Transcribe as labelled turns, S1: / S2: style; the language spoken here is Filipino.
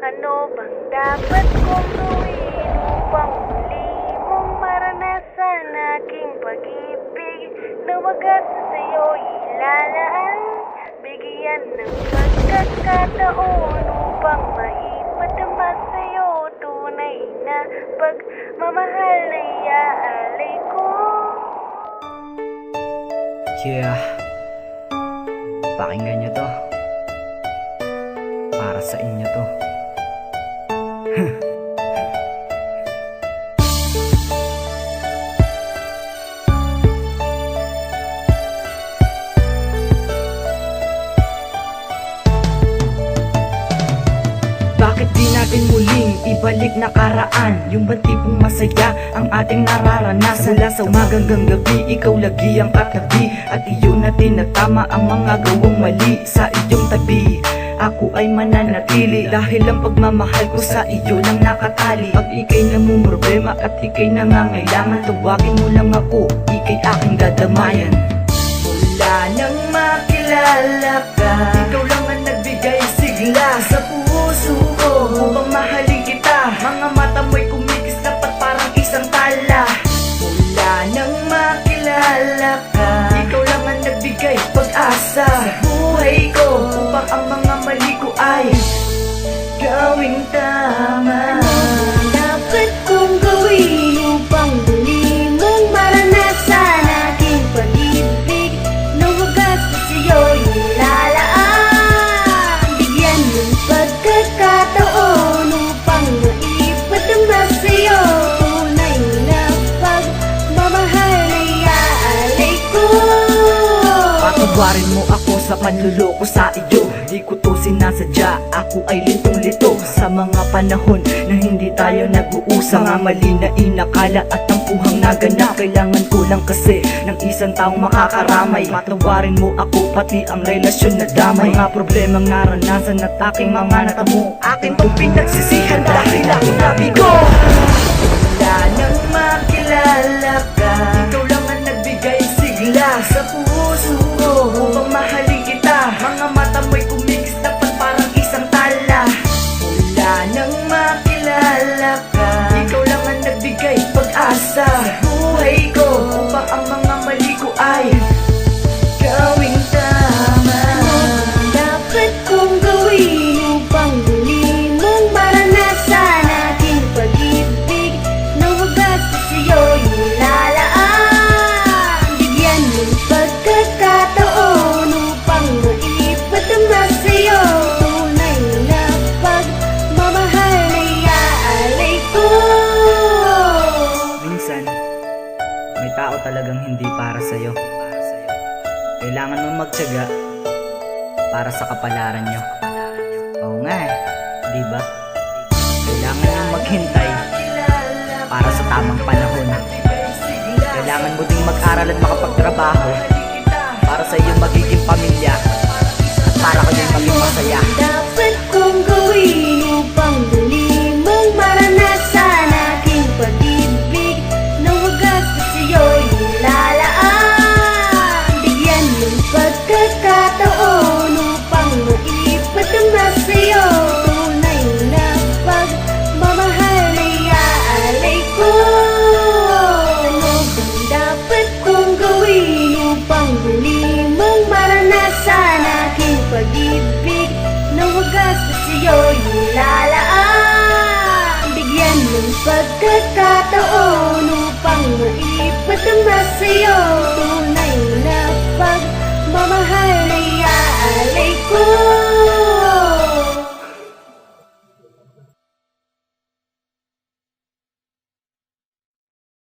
S1: Ano bang dapat kong gawin upang muli mong maranasan aking pag-ibig na wagas na sa'yo ilalaan? Bigyan ng pagkakataon upang maipadama sa'yo tunay na pagmamahal na iaalay ko.
S2: Yeah. Pakinggan nyo to. Para sa inyo to. Bakit di natin muling ibalik nakaraan Yung ba tipong masaya ang ating nararanasan? Mula sa umagang hanggang gabi, ikaw lagi ang katabi. At iyon na tinatama ang mga gawang mali. Sa ako ay mananatili Dahil ang pagmamahal ko sa iyo lang nakatali. Pag ikay namumroblema at ikay nangangailangan Tawagin mo lang ako, ikay aking dadamayan. Mula nang makilala ka. Ikaw lang ang nagbigay sigla sa puso ko. Upang mahalin kita Mga mata mo'y kumikis dapat parang isang tala. Mula nang makilala ka. Ikaw lang ang nagbigay pag-asa Sa buhay ko. Upang ang mga Patawarin mo ako sa panluloko sa iyo. Di ko to sinasadya, ako ay litong-lito Sa mga panahon na hindi tayo nag-uusap Mga mali na inakala at tampuhang naganap. Kailangan ko lang kasi ng isang taong makakaramay. Patawarin mo ako pati ang relasyon na damay. Mga problemang naranasan at aking mga natamo. Akin tong pinagsisihan dahil ako nabigo talagang hindi para sa'yo. Kailangan mo magtyaga para sa kapalaran nyo. Oo nga eh, di ba? Kailangan nyo maghintay para sa tamang panahon. Kailangan mo ding mag-aral at makapagtrabaho para sa iyong magiging pamilya at para kayo'y maging masaya.